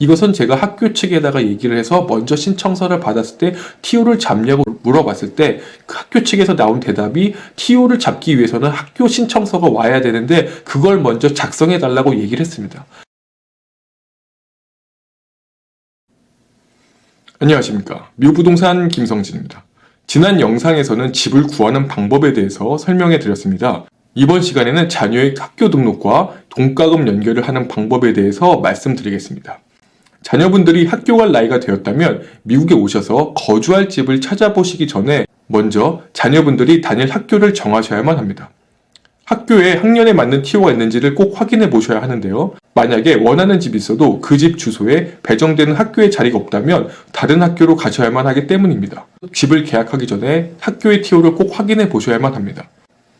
이것은 제가 학교 측에다가 얘기를 해서 먼저 신청서를 받았을 때 TO를 잡냐고 물어봤을 때그 학교 측에서 나온 대답이 TO를 잡기 위해서는 학교 신청서가 와야 되는데 그걸 먼저 작성해 달라고 얘기를 했습니다. 안녕하십니까. 뮤부동산 김성진입니다. 지난 영상에서는 집을 구하는 방법에 대해서 설명해 드렸습니다. 이번 시간에는 자녀의 학교 등록과 돈가금 연결을 하는 방법에 대해서 말씀드리겠습니다. 자녀분들이 학교 갈 나이가 되었다면 미국에 오셔서 거주할 집을 찾아보시기 전에 먼저 자녀분들이 다닐 학교를 정하셔야만 합니다. 학교에 학년에 맞는 티오가 있는지를 꼭 확인해 보셔야 하는데요. 만약에 원하는 집이 있어도 그 집 주소에 배정되는 학교에 자리가 없다면 다른 학교로 가셔야만 하기 때문입니다. 집을 계약하기 전에 학교의 티오를 꼭 확인해 보셔야만 합니다.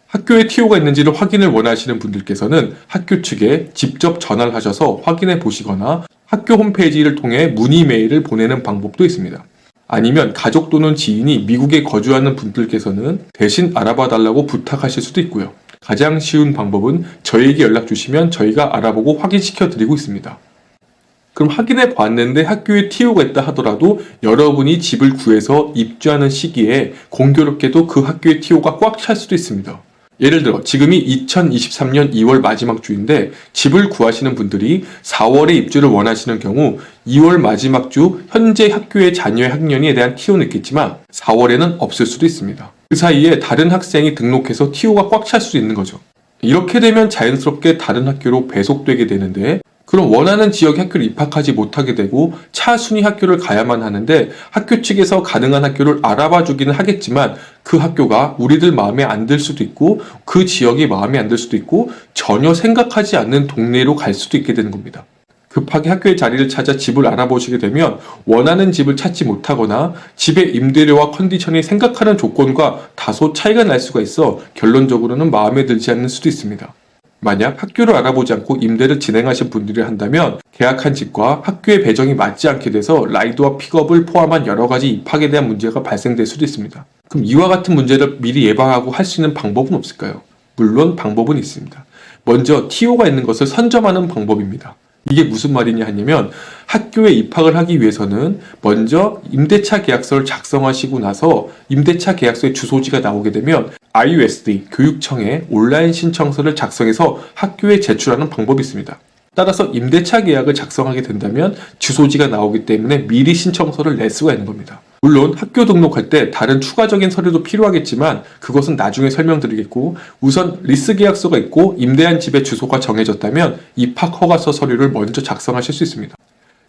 학교에 티오가 있는지를 확인을 원하시는 분들께서는 학교 측에 직접 전화를 하셔서 확인해 보시거나 학교 홈페이지를 통해 문의 메일을 보내는 방법도 있습니다. 아니면 가족 또는 지인이 미국에 거주하는 분들께서는 대신 알아봐 달라고 부탁하실 수도 있고요. 가장 쉬운 방법은 저에게 연락 주시면 저희가 알아보고 확인시켜 드리고 있습니다. 그럼 확인해 봤는데 학교에 TO가 있다 하더라도 여러분이 집을 구해서 입주하는 시기에 공교롭게도 그 학교에 TO가 꽉 찰 수도 있습니다. 예를 들어 지금이 2023년 2월 마지막 주인데 집을 구하시는 분들이 4월에 입주를 원하시는 경우 2월 마지막 주 현재 학교의 자녀의 학년에 대한 TO는 있겠지만 4월에는 없을 수도 있습니다. 그 사이에 다른 학생이 등록해서 TO가 꽉 찰 수도 있는 거죠. 이렇게 되면 자연스럽게 다른 학교로 배속되게 되는데 그럼 원하는 지역의 학교를 입학하지 못하게 되고 차순위 학교를 가야만 하는데 학교 측에서 가능한 학교를 알아봐 주기는 하겠지만 그 학교가 우리들 마음에 안 들 수도 있고 그 지역이 마음에 안 들 수도 있고 전혀 생각하지 않는 동네로 갈 수도 있게 되는 겁니다. 급하게 학교의 자리를 찾아 집을 알아보시게 되면 원하는 집을 찾지 못하거나 집의 임대료와 컨디션이 생각하는 조건과 다소 차이가 날 수가 있어 결론적으로는 마음에 들지 않는 수도 있습니다. 만약 학교를 알아보지 않고 임대를 진행하신 분들이 한다면 계약한 집과 학교의 배정이 맞지 않게 돼서 라이드와 픽업을 포함한 여러 가지 입학에 대한 문제가 발생될 수도 있습니다. 그럼 이와 같은 문제를 미리 예방하고 할 수 있는 방법은 없을까요? 물론 방법은 있습니다. 먼저 TO가 있는 것을 선점하는 방법입니다. 이게 무슨 말이냐 하냐면 학교에 입학을 하기 위해서는 먼저 임대차 계약서를 작성하시고 나서 임대차 계약서의 주소지가 나오게 되면 IUSD 교육청에 온라인 신청서를 작성해서 학교에 제출하는 방법이 있습니다. 따라서 임대차 계약을 작성하게 된다면 주소지가 나오기 때문에 미리 신청서를 낼 수가 있는 겁니다. 물론 학교 등록할 때 다른 추가적인 서류도 필요하겠지만 그것은 나중에 설명드리겠고 우선 리스 계약서가 있고 임대한 집의 주소가 정해졌다면 입학 허가서 서류를 먼저 작성하실 수 있습니다.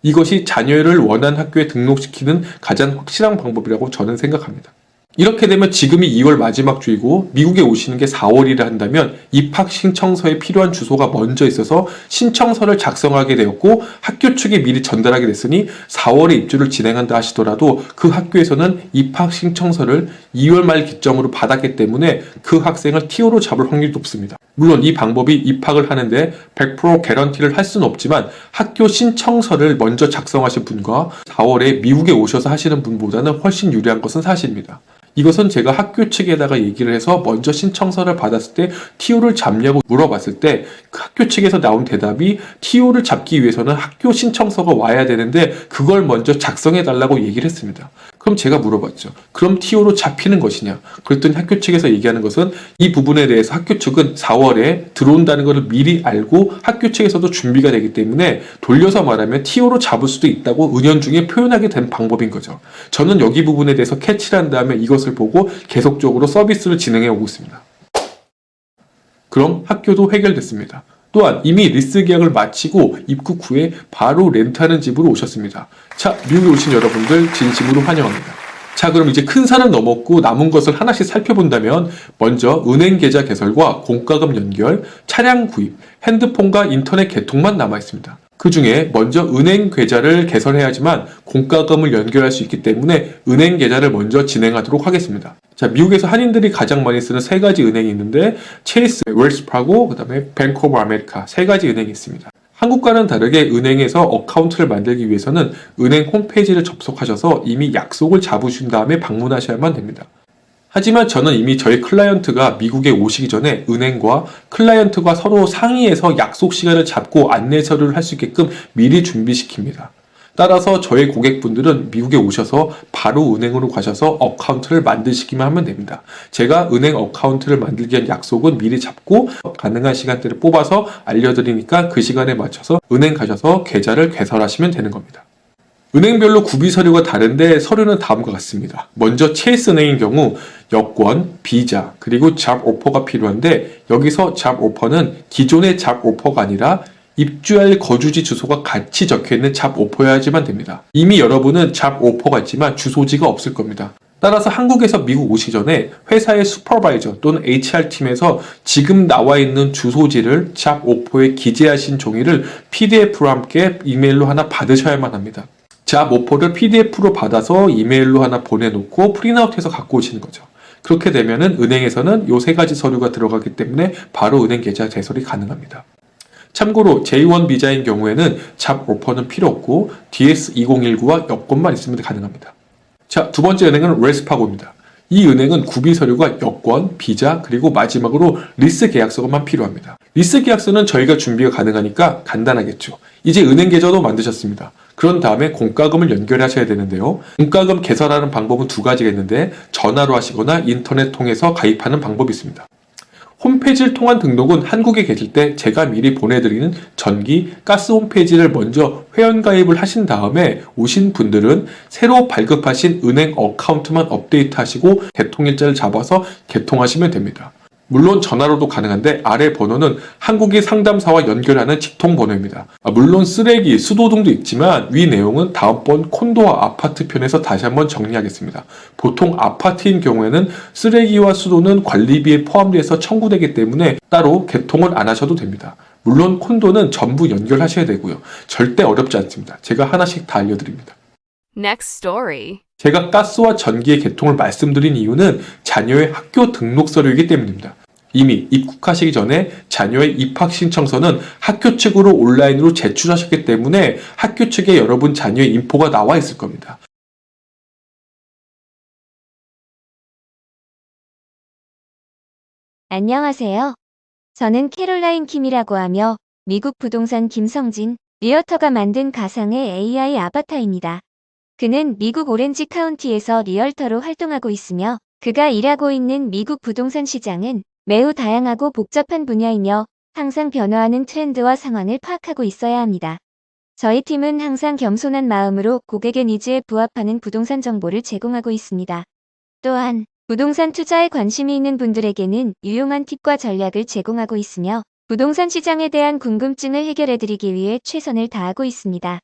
이것이 자녀를 원하는 학교에 등록시키는 가장 확실한 방법이라고 저는 생각합니다. 이렇게 되면 지금이 2월 마지막 주이고 미국에 오시는 게 4월이라 한다면 입학 신청서에 필요한 주소가 먼저 있어서 신청서를 작성하게 되었고 학교 측에 미리 전달하게 됐으니 4월에 입주를 진행한다 하시더라도 그 학교에서는 입학 신청서를 2월 말 기점으로 받았기 때문에 그 학생을 TO로 잡을 확률이 높습니다. 물론 이 방법이 입학을 하는데 100% 개런티를 할 수는 없지만 학교 신청서를 먼저 작성하신 분과 4월에 미국에 오셔서 하시는 분보다는 훨씬 유리한 것은 사실입니다. 이것은 제가 학교 측에다가 얘기를 해서 먼저 신청서를 받았을 때 TO를 잡냐고 물어봤을 때그 학교 측에서 나온 대답이 TO를 잡기 위해서는 학교 신청서가 와야 되는데 그걸 먼저 작성해 달라고 얘기를 했습니다. 그럼 제가 물어봤죠. 그럼 TO로 잡히는 것이냐? 그랬더니 학교 측에서 얘기하는 것은 이 부분에 대해서 학교 측은 4월에 들어온다는 것을 미리 알고 학교 측에서도 준비가 되기 때문에 돌려서 말하면 TO로 잡을 수도 있다고 은연중에 표현하게 된 방법인 거죠. 저는 여기 부분에 대해서 캐치를 한 다음에 이것을 보고 계속적으로 서비스를 진행해 오고 있습니다. 그럼 학교도 해결됐습니다. 또한 이미 리스 계약을 마치고 입국 후에 바로 렌트하는 집으로 오셨습니다. 자, 미국에 오신 여러분들 진심으로 환영합니다. 자, 그럼 이제 큰 산을 넘었고 남은 것을 하나씩 살펴본다면 먼저 은행 계좌 개설과 공과금 연결, 차량 구입, 핸드폰과 인터넷 개통만 남아 있습니다. 그 중에 먼저 은행 계좌를 개설해야지만 공과금을 연결할 수 있기 때문에 은행 계좌를 먼저 진행하도록 하겠습니다. 자, 미국에서 한인들이 가장 많이 쓰는 세 가지 은행이 있는데 체이스, 웰스파고, 그다음에 뱅크 오브 아메리카 세 가지 은행이 있습니다. 한국과는 다르게 은행에서 어카운트를 만들기 위해서는 은행 홈페이지를 접속하셔서 이미 약속을 잡으신 다음에 방문하셔야만 됩니다. 하지만 저는 이미 저희 클라이언트가 미국에 오시기 전에 은행과 클라이언트가 서로 상의해서 약속 시간을 잡고 안내 서류를 할 수 있게끔 미리 준비시킵니다. 따라서 저희 고객분들은 미국에 오셔서 바로 은행으로 가셔서 어카운트를 만드시기만 하면 됩니다. 제가 은행 어카운트를 만들기 위한 약속은 미리 잡고 가능한 시간대를 뽑아서 알려드리니까 그 시간에 맞춰서 은행 가셔서 계좌를 개설하시면 되는 겁니다. 은행별로 구비 서류가 다른데 서류는 다음과 같습니다. 먼저 체이스 은행인 경우 여권, 비자, 그리고 잡 오퍼가 필요한데 여기서 잡 오퍼는 기존의 잡 오퍼가 아니라 입주할 거주지 주소가 같이 적혀 있는 잡 오퍼여야지만 됩니다. 이미 여러분은 잡 오퍼가 있지만 주소지가 없을 겁니다. 따라서 한국에서 미국 오시기 전에 회사의 슈퍼바이저 또는 HR팀에서 지금 나와 있는 주소지를 잡 오퍼에 기재하신 종이를 PDF로 함께 이메일로 하나 받으셔야만 합니다. 잡 오퍼를 PDF로 받아서 이메일로 하나 보내놓고 프린아웃해서 갖고 오시는 거죠. 그렇게 되면은 은행에서는 요 세 가지 서류가 들어가기 때문에 바로 은행 계좌 개설이 가능합니다. 참고로 J1 비자인 경우에는 잡 오퍼는 필요 없고 DS2019와 여권만 있으면 가능합니다. 자, 두 번째 은행은 웰스파고입니다. 이 은행은 구비 서류가 여권, 비자, 그리고 마지막으로 리스 계약서만 필요합니다. 리스 계약서는 저희가 준비가 가능하니까 간단하겠죠. 이제 은행 계좌도 만드셨습니다. 그런 다음에 공과금을 연결하셔야 되는데요. 공과금 개설하는 방법은 두 가지가 있는데 전화로 하시거나 인터넷 통해서 가입하는 방법이 있습니다. 홈페이지를 통한 등록은 한국에 계실 때 제가 미리 보내드리는 전기, 가스 홈페이지를 먼저 회원가입을 하신 다음에 오신 분들은 새로 발급하신 은행 어카운트만 업데이트하시고 개통일자를 잡아서 개통하시면 됩니다. 물론 전화로도 가능한데 아래 번호는 한국의 상담사와 연결하는 직통 번호입니다. 아, 물론 쓰레기, 수도 등도 있지만 위 내용은 다음번 콘도와 아파트 편에서 다시 한번 정리하겠습니다. 보통 아파트인 경우에는 쓰레기와 수도는 관리비에 포함돼서 청구되기 때문에 따로 개통을 안 하셔도 됩니다. 물론 콘도는 전부 연결하셔야 되고요. 절대 어렵지 않습니다. 제가 하나씩 다 알려드립니다. Next story. 제가 가스와 전기의 개통을 말씀드린 이유는 자녀의 학교 등록 서류이기 때문입니다. 이미 입국하시기 전에 자녀의 입학 신청서는 학교 측으로 온라인으로 제출하셨기 때문에 학교 측에 여러분 자녀의 인포가 나와 있을 겁니다. 안녕하세요. 저는 캐롤라인 킴이라고 하며 미국 부동산 김성진 리어터가 만든 가상의 AI 아바타입니다. 그는 미국 오렌지 카운티에서 리얼터로 활동하고 있으며 그가 일하고 있는 미국 부동산 시장은 매우 다양하고 복잡한 분야이며 항상 변화하는 트렌드와 상황을 파악하고 있어야 합니다. 저희 팀은 항상 겸손한 마음으로 고객의 니즈에 부합하는 부동산 정보를 제공하고 있습니다. 또한 부동산 투자에 관심이 있는 분들에게는 유용한 팁과 전략을 제공하고 있으며 부동산 시장에 대한 궁금증을 해결해드리기 위해 최선을 다하고 있습니다.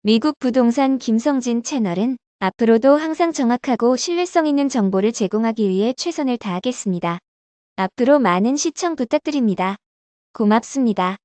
미국 부동산 김성진 채널은 앞으로도 항상 정확하고 신뢰성 있는 정보를 제공하기 위해 최선을 다하겠습니다. 앞으로 많은 시청 부탁드립니다. 고맙습니다.